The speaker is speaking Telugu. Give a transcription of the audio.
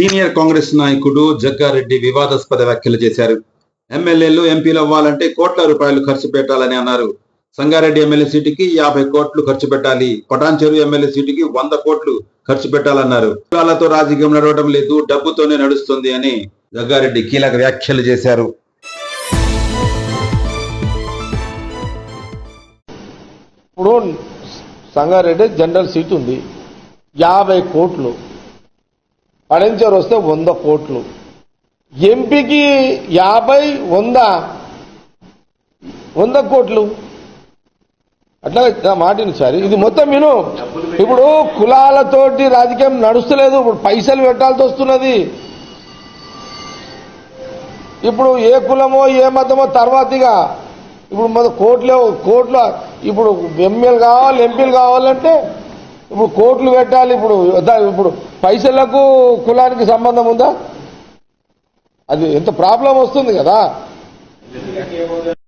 సీనియర్ కాంగ్రెస్ నాయకుడు జగ్గారెడ్డి వివాదాస్పద వ్యాఖ్యలు చేశారు. ఎమ్మెల్యేలు ఎంపీలు అవ్వాలంటే కోట్ల రూపాయలు ఖర్చు పెట్టాలని అన్నారు. సంగారెడ్డి ఎమ్మెల్యే సీటుకి యాభై కోట్లు ఖర్చు పెట్టాలి. పటాన్చెరు ఎమ్మెల్యే సీటుకి వంద కోట్లు ఖర్చు పెట్టాలన్నారు. కులాలతో రాజకీయం నడవడం లేదు డబ్బుతోనే నడుస్తుంది అని జగ్గారెడ్డి కీలక వ్యాఖ్యలు చేశారు. ఇప్పుడు సంగారెడ్డి జనరల్ సీట్ ఉంది. యాభై కోట్లు పడంచర్ వస్తే వంద కోట్లు. ఎంపీకి యాభై వంద వంద కోట్లు. అట్లా నా మాటిని సార్ ఇది మొత్తం విను. ఇప్పుడు కులాలతోటి రాజకీయం నడుస్తలేదు ఇప్పుడు పైసలు పెట్టాల్సి వస్తున్నది. ఇప్పుడు ఏ కులమో ఏ మతమో తర్వాతిగా ఇప్పుడు మన కోట్లు కోట్ల ఇప్పుడు ఎమ్మెల్యే కావాలి ఎంపీలు కావాలంటే ఇప్పుడు కోట్లు పెట్టాలి ఇప్పుడు. ఇప్పుడు పైసలకు కులానికి సంబంధం ఉందా? అది ఎంత ప్రాబ్లం వస్తుంది కదా.